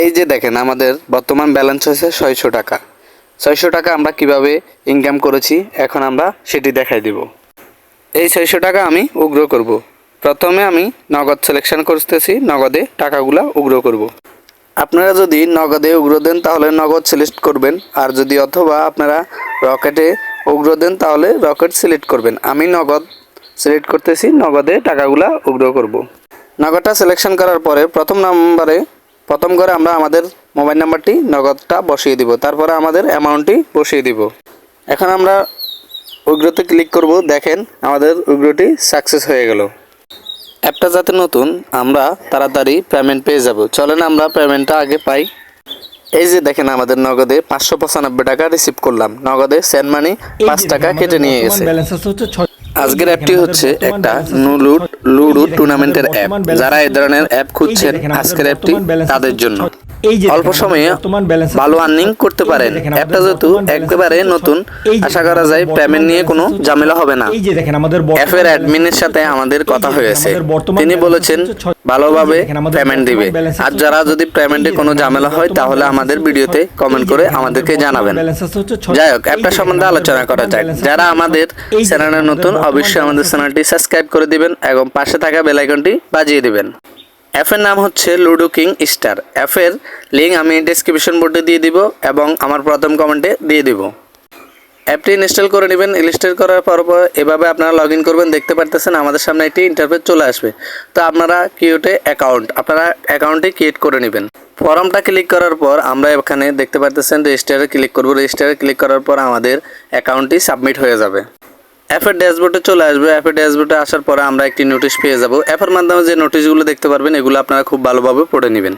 এই যে দেখেন, আমাদের বর্তমান ব্যালেন্স হয়েছে ছয়শো টাকা ছয়শো টাকা আমরা কীভাবে ইনকাম করেছি, এখন আমরা সেটি দেখাই দিব এই ছয়শো টাকা আমি উগ্র করব। প্রথমে আমি নগদ সিলেকশন করতেছি, নগদে টাকাগুলা উগ্র করব। আপনারা যদি নগদে উগ্র দেন, তাহলে নগদ সিলেক্ট করবেন আর যদি অথবা আপনারা রকেটে উগ্র দেন, তাহলে রকেট সিলেক্ট করবেন আমি নগদ সিলেক্ট করতেছি, নগদে টাকাগুলা উগ্র করব। নগদটা সিলেকশন করার পরে প্রথম নম্বরে প্রথম করে আমরা আমাদের মোবাইল নাম্বারটি নগদটা বসিয়ে দিব। তারপরে আমাদের অ্যামাউন্টটি বসিয়ে দিব। এখন আমরা উগ্রতে ক্লিক করব। দেখেন আমাদের উগ্রটি সাকসেস হয়ে গেল। অ্যাপটা যাতে নতুন আমরা তাড়াতাড়ি পেমেন্ট পেয়ে যাব। চলেন আমরা পেমেন্টটা আগে পাই। এই যে দেখেন আমাদের নগদে পাঁচশো পঁচানব্বই টাকা রিসিভ করলাম। নগদে সেন্ড মানি পাঁচ টাকা কেটে নিয়ে গেছে। ব্যালেন্স হচ্ছে আজকের অ্যাপটি হচ্ছে একটা নুলুট লুডু টুর্নামেন্টের অ্যাপ। যারা এই ধরনের অ্যাপ খুঁজছেন, আজকের অ্যাপটি তাদের জন্য। এই যে অল্প সময়ে ভালো আর্নিং করতে পারেন অ্যাপটা যেহেতু একেবারে নতুন আশা করা যায় পেমেন্ট নিয়ে কোনো ঝামেলা হবে না এই যে দেখেন আমাদের অ্যাপের অ্যাডমিনের সাথে আমাদের কথা হয়েছে তিনি বলেছেন ভালোভাবে পেমেন্ট দিবে আর যারা যদি পেমেন্টে কোনো ঝামেলা হয় তাহলে আমাদের ভিডিওতে কমেন্ট করে আমাদেরকে জানাবেন যাই হোক অ্যাপটা সম্বন্ধে আলোচনা করা যাক যারা আমাদের চ্যানেলে নতুন অবশ্যই আমাদের চ্যানেলটি সাবস্ক্রাইব করে দিবেন এবং পাশে থাকা বেল আইকনটি বাজিয়ে দিবেন অ্যাপের নাম হচ্ছে লুডো কিং স্টার অ্যাপের লিঙ্ক আমি ডিসক্রিপশন বোর্ডে দিয়ে দিব এবং আমার প্রথম কমেন্টে দিয়ে দিব। অ্যাপটি ইনস্টল করে নেবেন। ইনস্টল করার পর এভাবে আপনারা লগ ইন করবেন। দেখতে পারতেছেন আমাদের সামনে একটি ইন্টারফেস চলে আসবে। তো আপনারা কিউটে অ্যাকাউন্ট আপনারা অ্যাকাউন্টটি ক্রিয়েট করে নেবেন। ফর্মটা ক্লিক করার পর আমরা এখানে দেখতে পারতেছেন রেজিস্টারে ক্লিক করব। রেজিস্টারে ক্লিক করার পর আমাদের অ্যাকাউন্টটি সাবমিট হয়ে যাবে। অ্যাপের ড্যাশবোর্ডে চলে আসবে। অ্যাপের ড্যাশবোর্ডে আসার পরে আমরা একটি নোটিশ পেয়ে যাব। অ্যাপের মাধ্যমে যে নোটিশগুলো দেখতে পারবেন, এগুলো আপনারা খুব ভালোভাবে পড়ে নেবেন।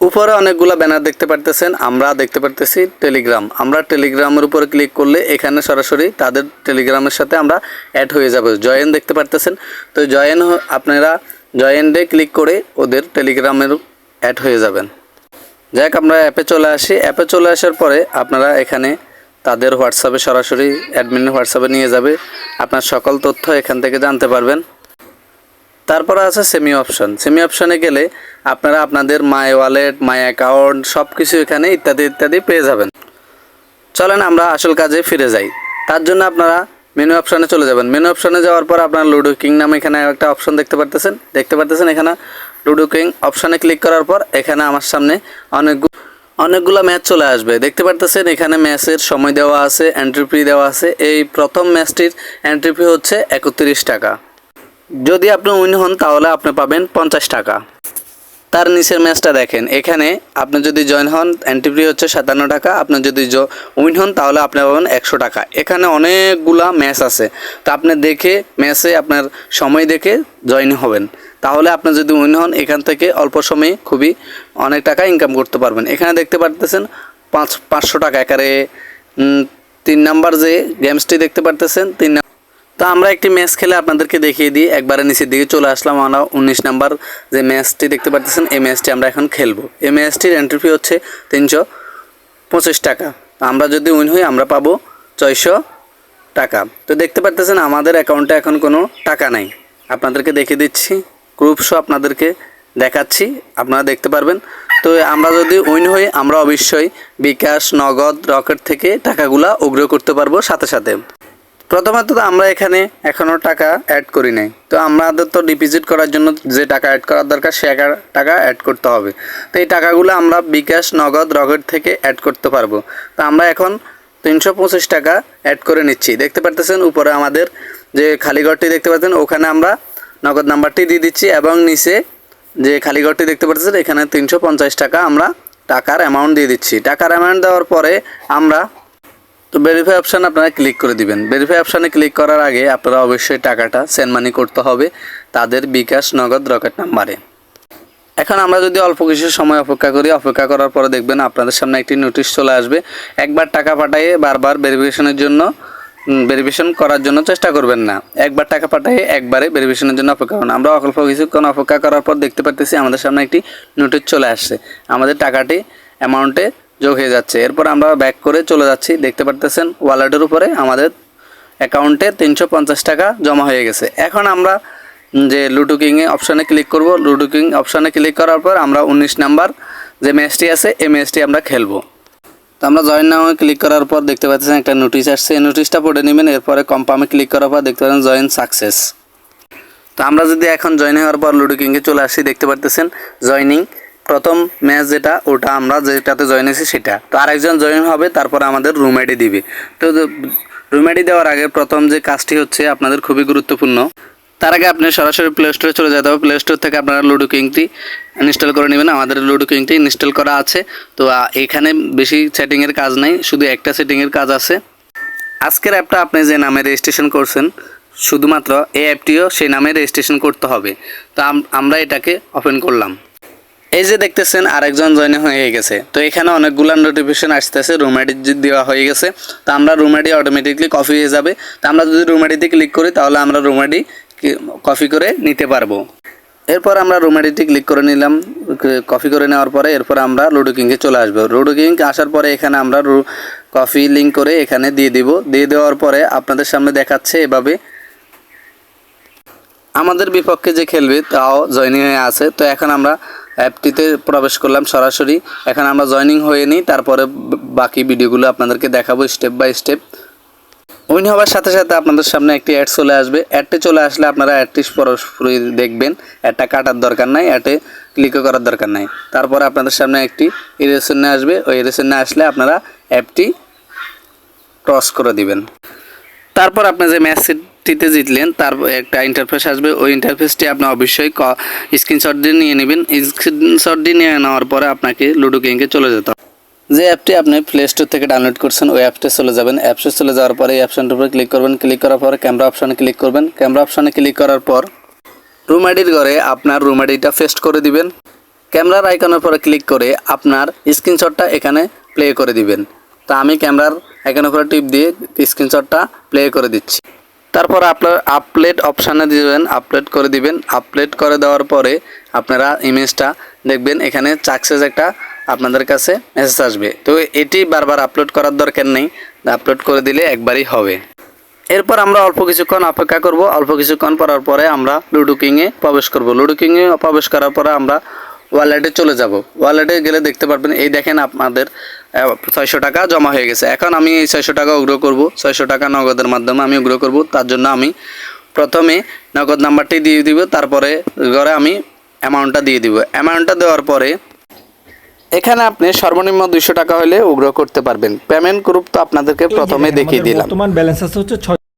উপরে অনেকগুলো ব্যানার দেখতে পারতেছেন, আমরা দেখতে পারতেছি টেলিগ্রাম আমরা টেলিগ্রামের উপরে ক্লিক করলে এখানে সরাসরি তাদের টেলিগ্রামের সাথে আমরা অ্যাড হয়ে যাব। জয়েন দেখতে পারতেছেন? তো জয়েন আপনারা জয়েন্টে ক্লিক করে ওদের টেলিগ্রামের অ্যাড হয়ে যাবেন। যাক, আমরা অ্যাপে চলে আসি। অ্যাপে চলে আসার পরে আপনারা এখানে তাদের হোয়াটসঅ্যাপে সরাসরি অ্যাডমিনের হোয়াটসঅ্যাপে নিয়ে যাবে। আপনার সকল তথ্য এখান থেকে জানতে পারবেন। তারপরে আছে সেমি অপশন সেমি অপশনে গেলে আপনারা আপনাদের মাই ওয়ালেট মাই অ্যাকাউন্ট সব কিছু এখানে ইত্যাদি ইত্যাদি পেয়ে যাবেন। চলেন আমরা আসল কাজে ফিরে যাই। তার জন্য আপনারা মেনু অপশানে চলে যাবেন। মেনু অপশনে যাওয়ার পর আপনার লুডো কিং নামে এখানে একটা অপশন দেখতে পারতেছেন। দেখতে পারতেছেন এখানে লুডো কিং অপশানে ক্লিক করার পর এখানে আমার সামনে অনেক অনেকগুলো ম্যাচ চলে আসবে। দেখতে পারতেছেন, এখানে ম্যাচের সময় দেওয়া আছে এন্ট্রি ফি দেওয়া আছে। এই প্রথম ম্যাচটির এন্ট্রি ফি হচ্ছে একত্রিশ টাকা। যদি আপনি উইন হন, তাহলে আপনি পাবেন পঞ্চাশ টাকা। তার নিচের ম্যাচটা দেখেন। এখানে আপনি যদি জয়েন হন এন্ট্রি হচ্ছে সাতান্ন টাকা। আপনি যদি উইন হন, তাহলে আপনি পাবেন একশো টাকা। এখানে অনেকগুলা ম্যাচ আছে। তো আপনি দেখে ম্যাচে আপনার সময় দেখে জয়েন হবেন। তাহলে আপনি যদি উইন হন, এখান থেকে অল্প সময়ে খুবই অনেক টাকা ইনকাম করতে পারবেন। এখানে দেখতে পারতেছেন পাঁচ, পাঁচশো টাকা। একারে তিন নাম্বার যে গেমসটি দেখতে পারতেছেন, তিন তো আমরা একটি ম্যাচ খেলে আপনাদেরকে দেখিয়ে দিই। একবারে নিচের দিকে চলে আসলাম আমরা। উনিশ নাম্বার যে ম্যাচটি দেখতে পারতেছেন, এই ম্যাচটি আমরা এখন খেলব। এই ম্যাচটির এন্ট্রি ফি হচ্ছে তিনশো পঁচিশ টাকা। আমরা যদি উইন হই, আমরা পাবো ছয়শো টাকা। তো দেখতে পারতেছেন, আমাদের অ্যাকাউন্টে এখন কোনো টাকা নাই। আপনাদেরকে দেখিয়ে দিচ্ছি গ্রুপ শো আপনাদেরকে দেখাচ্ছি, আপনারা দেখতে পারবেন। তো আমরা যদি উইন হই, আমরা অবশ্যই বিকাশ, নগদ, রকেট থেকে টাকাগুলা উগ্র করতে পারব সাথে সাথে। প্রথমত তো আমরা এখানে এখনও টাকা অ্যাড করি নাই। তো আমাদের তো ডিপোজিট করার জন্য যে টাকা অ্যাড করার দরকার, সে টাকা অ্যাড করতে হবে। তো এই টাকাগুলো আমরা বিকাশ, নগদ, রকেট থেকে অ্যাড করতে পারব। তো আমরা এখন তিনশো পঁচিশ টাকা অ্যাড করে নিচ্ছি। দেখতে পারতেছেন উপরে আমাদের যে খালি ঘরটি দেখতে পাচ্ছেন, ওখানে আমরা নগদ নাম্বারটি দিয়ে দিচ্ছি এবং নিচে যে খালি ঘরটি দেখতে পাচ্ছেন এখানে তিনশো পঞ্চাশ টাকা আমরা টাকার অ্যামাউন্ট দিয়ে দিচ্ছি। টাকার অ্যামাউন্ট দেওয়ার পরে আমরা তো ভেরিফাই অপশান আপনারা ক্লিক করে দিবেন। ভেরিফাই অপশানে ক্লিক করার আগে আপনারা অবশ্যই টাকাটা সেন্ড মানি করতে হবে তাদের বিকাশ নগদ রকেট নাম্বারে। এখন আমরা যদি অল্প কিছু সময় অপেক্ষা করি, অপেক্ষা করার পরে দেখবেন আপনাদের সামনে একটি নোটিশ চলে আসবে। একবার টাকা পাঠিয়ে বারবার ভেরিফিকেশনের জন্য ভেরিফিকেশন করার জন্য চেষ্টা করবেন না। একবার টাকা পাঠিয়ে একবারে ভেরিফিকেশনের জন্য অপেক্ষা করুন। আমরা অল্প কিছুক্ষণ অপেক্ষা করার পর দেখতে পারতেছি আমাদের সামনে একটি নোটিশ চলে আসছে। আমাদের টাকাটি অ্যামাউন্টে যোগ হয়ে যাচ্ছে। এরপর আমরা ব্যাক করে চলে যাচ্ছি। দেখতে পারতেছেন ওয়ালেটের উপরে আমাদের অ্যাকাউন্টে তিনশো পঞ্চাশ টাকা জমা হয়ে গেছে। এখন আমরা যে লুডো কিংয়ে অপশানে ক্লিক করব। লুডো কিং অপশানে ক্লিক করার পর আমরা উনিশ নাম্বার যে ম্যাচটি আছে, এই ম্যাচটি আমরা খেলব। তো আমরা জয়েন নামে ক্লিক করার পর দেখতে পাচ্ছেন একটা নোটিশ আসছে। এই নোটিশটা পড়ে নেবেন, এরপরে কম্পামে ক্লিক করার পর দেখতে পাচ্ছেন জয়েন সাকসেস তো আমরা যদি এখন জয়েন হওয়ার পর লুডো কিংয়ে চলে আসি, দেখতে পারতেছেন জয়নিং প্রথম ম্যাচ যেটা, ওটা আমরা যেটাতে জয়েন হয়েছি সেটা। তো আরেকজন জয়েন হবে, তারপর আমাদের রুম আইডি দিবে। তো রুম আইডি দেওয়ার আগে প্রথম যে কাজটি হচ্ছে আপনাদের খুবই গুরুত্বপূর্ণ। তার আগে আপনি সরাসরি প্লে স্টোরে চলে যেতে হবে। প্লে স্টোর থেকে আপনারা লুডো কিংটি ইনস্টল করে নেবেন। আমাদের লুডো কিংটি ইনস্টল করা আছে। তো এখানে বেশি সেটিংয়ের কাজ নেই, শুধু একটা সেটিংয়ের কাজ আছে। আজকের অ্যাপটা আপনি যে নামে রেজিস্ট্রেশন করছেন, শুধুমাত্র এই অ্যাপটিও সেই নামে রেজিস্ট্রেশন করতে হবে। তো আমরা এটাকে ওপেন করলাম। এই যে দেখতেছেন আরেকজন জয়েন হয়ে গেছে। তো এখানে অনেকগুলো নোটিফিকেশন আসতেছে রুম আইডি দেওয়া হয়ে গেছে। তো আমরা রুম আইডি অটোমেটিকলি কপি হয়ে যাবে। তো আমরা যদি রুম আইডিতে ক্লিক করি, তাহলে আমরা রুম আইডি কপি করে নিতে পারব। এরপর আমরা রুম আইডিটি ক্লিক করে নিলাম। কপি করে নেওয়ার পরে এরপর আমরা লুডো কিংয়ে চলে আসব। লুডো কিং আসার পরে এখানে আমরা কপি লিঙ্ক করে এখানে দিয়ে দিব। দিয়ে দেওয়ার পরে আপনাদের সামনে দেখাচ্ছে এভাবে। আমাদের বিপক্ষে যে খেলবে, তাও জয়নিং হয়ে আছে। তো এখন আমরা অ্যাপটিতে প্রবেশ করলাম সরাসরি। এখন আমরা জয়নিং হয়ে নিই, তারপরে বাকি ভিডিওগুলো আপনাদেরকে দেখাবো স্টেপ বাই স্টেপ। উইন হওয়ার সাথে সাথে আপনাদের সামনে একটি অ্যাড চলে আসবে। অ্যাডটি চলে আসলে আপনারা অ্যাডটি পুরোপুরি দেখবেন। অ্যাডটা কাটার দরকার নাই, অ্যাডে ক্লিকও করার দরকার নাই। তারপরে আপনাদের সামনে একটি ইরেশন আসবে। ওই ইরেশন আসলে আপনারা অ্যাপটি ক্রস করে দিবেন। তারপর আপনি যে ম্যাচটিতে জিতলেন, তার একটা ইন্টারফেস আসবে। ওই ইন্টারফেসটি আপনি অবশ্যই স্ক্রিনশট দিয়ে নিয়ে নেবেন। স্ক্রিনশট দিয়ে নিয়ে নেওয়ার পরে আপনাকে লুডো গেমকে চলে যেতে হবে। যে অ্যাপটি আপনি প্লে স্টোর থেকে ডাউনলোড করছেন, ওই অ্যাপটে চলে যাবেন। অ্যাপসে চলে যাওয়ার পরে এই অপশানটার উপরে ক্লিক করবেন। ক্লিক করার পর ক্যামেরা অপশানে ক্লিক করবেন। ক্যামেরা অপশানে ক্লিক করার পর রুম আইডির ঘরে আপনার রুম আইডিটা পেস্ট করে দিবেন। ক্যামেরার আইকনের পরে ক্লিক করে আপনার স্ক্রিনশটটা এখানে প্লে করে দিবেন। তা আমি ক্যামেরার আইকনের উপরে টিপ দিয়ে স্ক্রিনশটটা প্লে করে দিচ্ছি। তারপর আপনার আপলোড অপশানে দিবেন আপলোড করে দিবেন। আপলোড করে দেওয়ার পরে আপনারা ইমেজটা দেখবেন, এখানে সাকসেস একটা আপনাদের কাছে মেসেজ আসবে। তো এটি বারবার আপলোড করার দরকার নেই আপলোড করে দিলে একবারই হবে। এরপর আমরা অল্প কিছুক্ষণ অপেক্ষা করব। অল্প কিছুক্ষণ পরার পরে আমরা লুডো কিংয়ে প্রবেশ করব। লুডো কিংয়ে প্রবেশ করার পরে আমরা ওয়ালেটে চলে যাব। ওয়ালেটে গেলে দেখতে পারবেন এই দেখেন আপনাদের ছয়শো টাকা জমা হয়ে গেছে। এখন আমি এই ছয়শো টাকা উগ্র করব। ছয়শো টাকা নগদের মাধ্যমে আমি উগ্র করব। তার জন্য আমি প্রথমে নগদ নাম্বারটি দিয়ে দিব তারপরে ঘরে আমি অ্যামাউন্টটা দিয়ে দিব। অ্যামাউন্টটা দেওয়ার পরে এখানে আপনি সর্বনিম্ন দুইশো টাকা হলে উগ্র করতে পারবেন। পেমেন্ট গ্রুপ তো আপনাদেরকে প্রথমে দেখিয়ে দিলাম। বর্তমান ব্যালেন্স আছে হচ্ছে